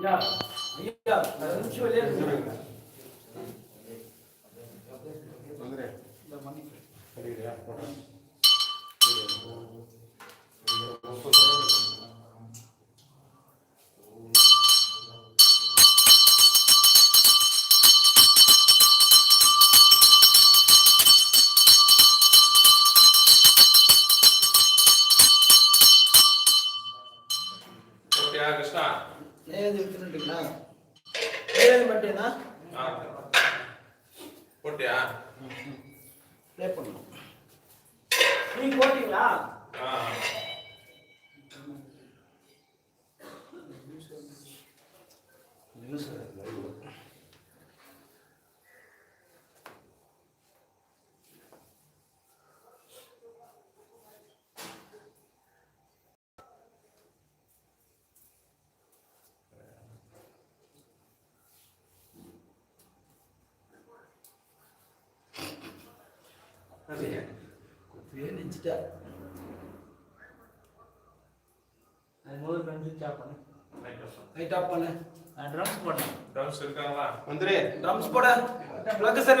ஐயா ஐயா ஒரு நிமிஷம் வெளியே போட்டியா? ப்ளே பண்ணணும். நீங்க போட்டீங்களா? ஆ. வேணிச்சிட்டா அது முதல் கண்டு ஸ்டாப் பண்ணு. லைட் ஆஃப் பண்ணு. ட்ரம்ஸ் பண்ணு ட்ரம்ஸ் இருக்காங்களா? வந்துரு ட்ரம்ஸ் போட. பிளக் சரி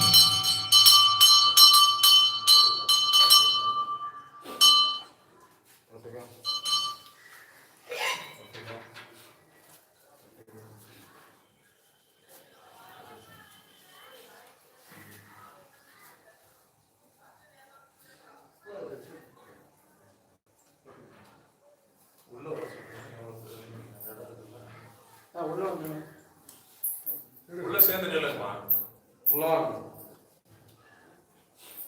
உள்ள வந்து உள்ள சேர்ந்து நில்லுங்கம்மா. உள்ள.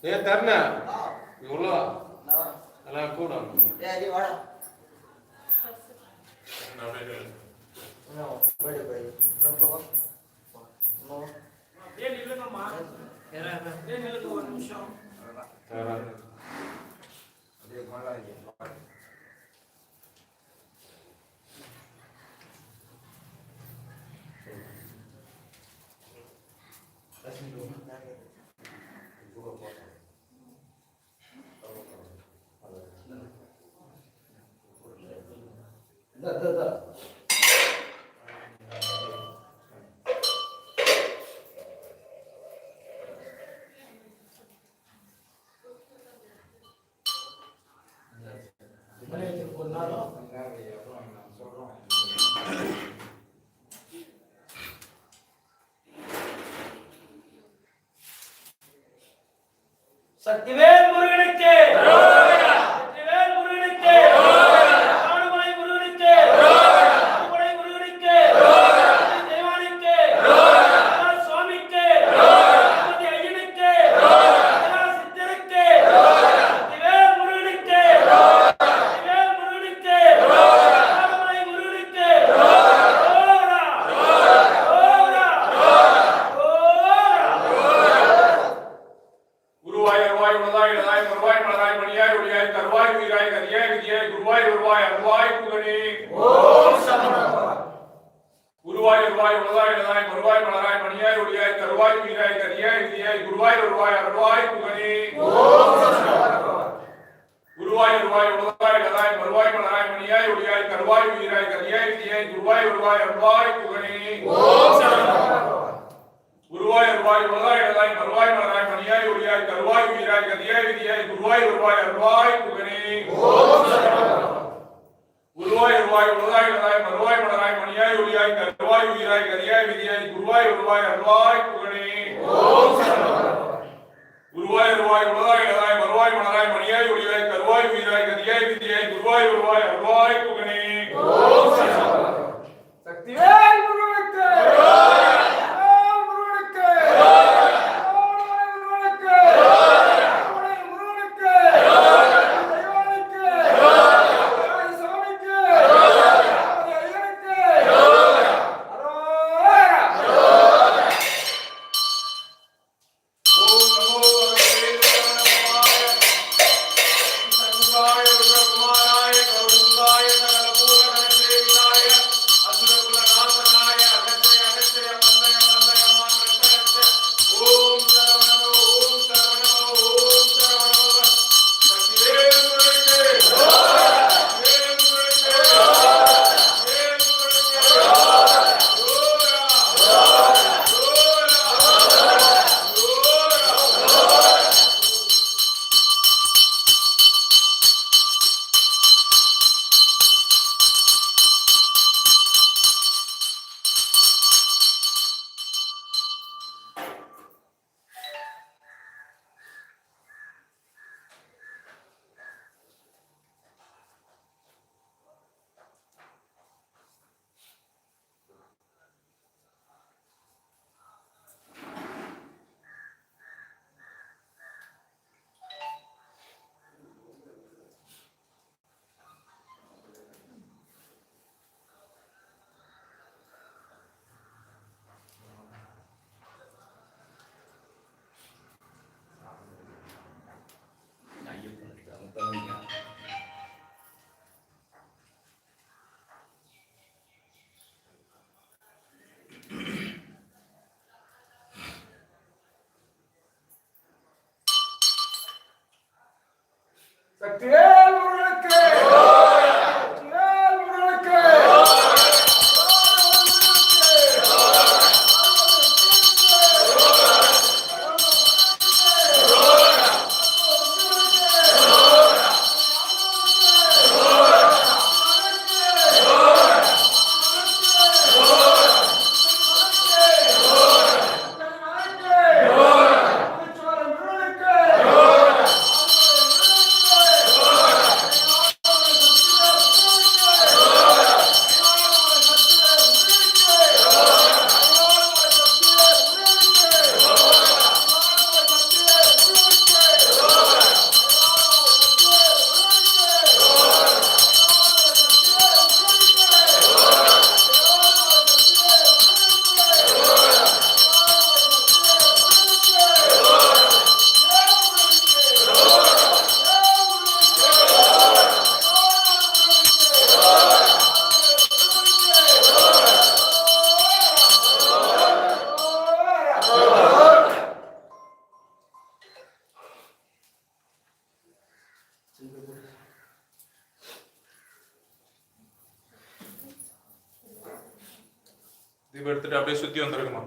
ஏ தருண. உள்ள வா. எல்லாம் கூட உள்ள ஏன் நில்லுங்கம்மா. ஏன் நில்லுங்க ஒரு நிமிஷம். సత్యవేల్ உருவாய் உள்ளதாய் உளதாய் வருவாய் மலராய் மணியாய் ஒளியாய் தருவாய் உயிராய் கரியாய் விதியாய் குருவாய் உருவாய் அருவாய் புகனே. ஓம் சமணபவ உருவாய் உருவாய் உளதாய் இடதாய் மறுவாய் மலராய் மணியாய் ஒளியாய் தருவாய் உயிராய் கரியாய் விதியாய் குருவாய் உருவாய் அருவாய் புகனே. ஓம் சமணபவ உருவாய் அருவாய் உலகாய் இடதாய் மலராய் மணியாய் ஒளியாய் தருவாய் உயிராய் கதியாய் விதியாய் குருவாய் உருவாய் அருவாய் புகனே. உருவாய் உருவாய் உள்ளதாய் இடதாய் வருவாய் மலராய் மணியாய் ஒளியாய் அருள்வாய் உயிராய் கதியாய் விதியாய் குருவாய் உருவாய் அருள்வாய் புகழே. குருவாய் உருவாய் உலகாய் இடதாய் மறுவாய் மலராய் மணியாய் ஒளியாய் கருவாய் உயிராய் கதியாய் விதியாய் குருவாய் உருவாய் அருள்வாய் புகழே. சக்திவேல் அப்படியே சுத்தி வந்துருக்குமா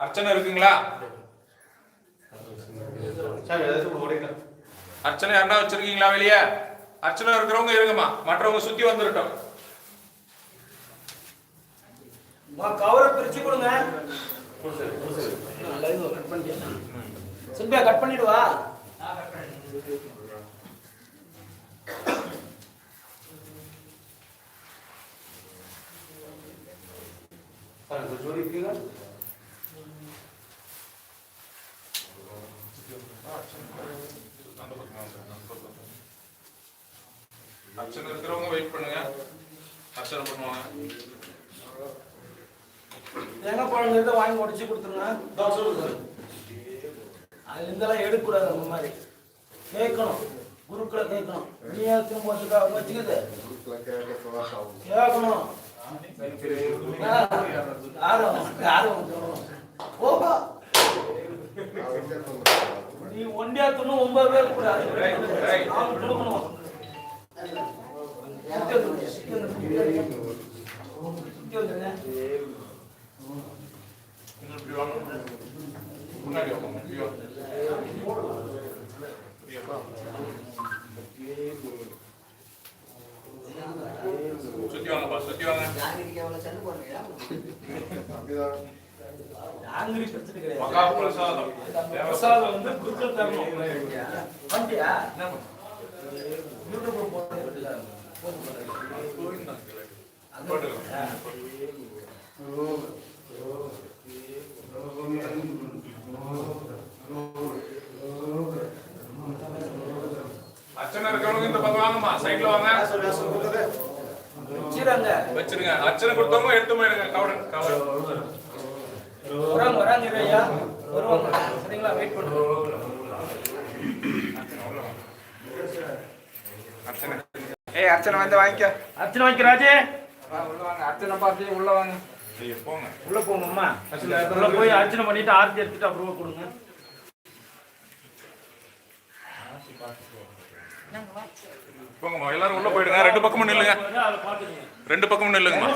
அர்ச்சனை இருக்குங்களா? அர்ச்சனை யாருன்னா வச்சிருக்கீங்களா வெளியே? அர்ச்சனை இருக்கிறவங்க இருங்கம்மா. மற்றவங்க சுத்தி வந்துருட்டோம் கவரை பிரிச்சு கொடுங்க. கட் பண்ணிடுவா அர்ச்சனை இருக்கிறவங்க வெயிட் பண்ணுங்க அர்ச்சனை பண்ணுவாங்க தேங்காய் பழம் இருந்தா வாங்கி உடச்சி கொடுத்துருங்க அதுல இருந்தெல்லாம் எடுக்கக்கூடாது அந்த மாதிரி கேட்கணும் குருக்களை கேட்கணும் நீ திரும்ப வச்சுக்கா வச்சுக்குது கேட்கணும் ஆ, யாரும் யாரும் ஓஹோ நீ ஒண்டியா துண்ணு ஒன்பது பேர் கூட நாம கொடுக்கணும் சுத்தி அர்ச்சனை இருக்கிறவங்க இந்த பக்கம் வாங்கம்மா சைட்ல வாங்க. வச்சிருங்க. வச்சிருங்க. அர்ச்சனை கொடுத்தவங்க எடுத்து போயிடுங்க. கவட கவட வராங்க வராங்க இரு ஐயா வருவாங்க சரிங்களா வெயிட் பண்ணுங்க ஏய் அர்ச்சனை வந்து வாங்கிக்க. அர்ச்சனை வாங்கி ராஜே. உள்ள வாங்க. அர்ச்சனை பார்த்து உள்ள வாங்க. போங்க. உள்ள போங்கம்மா உள்ள போய் அர்ச்சனை பண்ணிட்டு ஆரத்தி எடுத்துட்டு அப்புறமா கொடுங்க. போங்கம்மா எல்லாரும் உள்ள போயிடுங்க. ரெண்டு பக்கமும் நில்லுங்க. ரெண்டு பக்கமும் நில்லுங்கம்மா.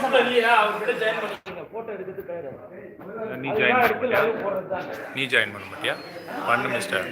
ஜாயின் நீ? போடுறது தான் நீ ஜாயின் பண்ண மாட்டியா பண்ணு மிஸ்டர்